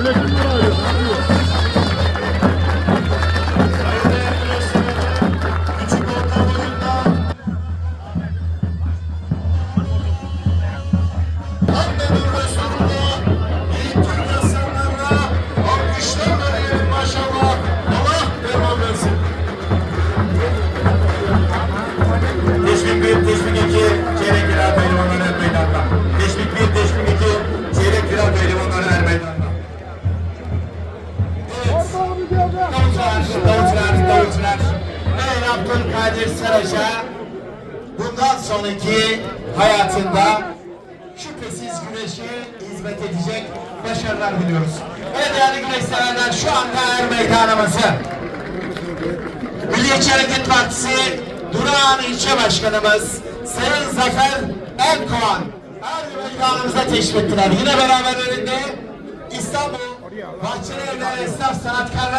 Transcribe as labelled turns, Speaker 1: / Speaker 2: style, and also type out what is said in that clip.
Speaker 1: Sürekli para arıyor. Thank you. Davulcular, davulcular, davulcular. Ben Abdülkadir Saraç'a bundan sonraki hayatında şüphesiz güneşe hizmet edecek başarılar diliyoruz. Evet değerli güneş severler şu anda er meydanımızı Milliyetçi Hareket Partisi Durağan İlçe Başkanımız Sayın Zafer Erkoğan Er meydanımıza teşvik ettiler. Yine beraber önünde İstanbul. Bahçeli Evler Esnaf Sanatkarlar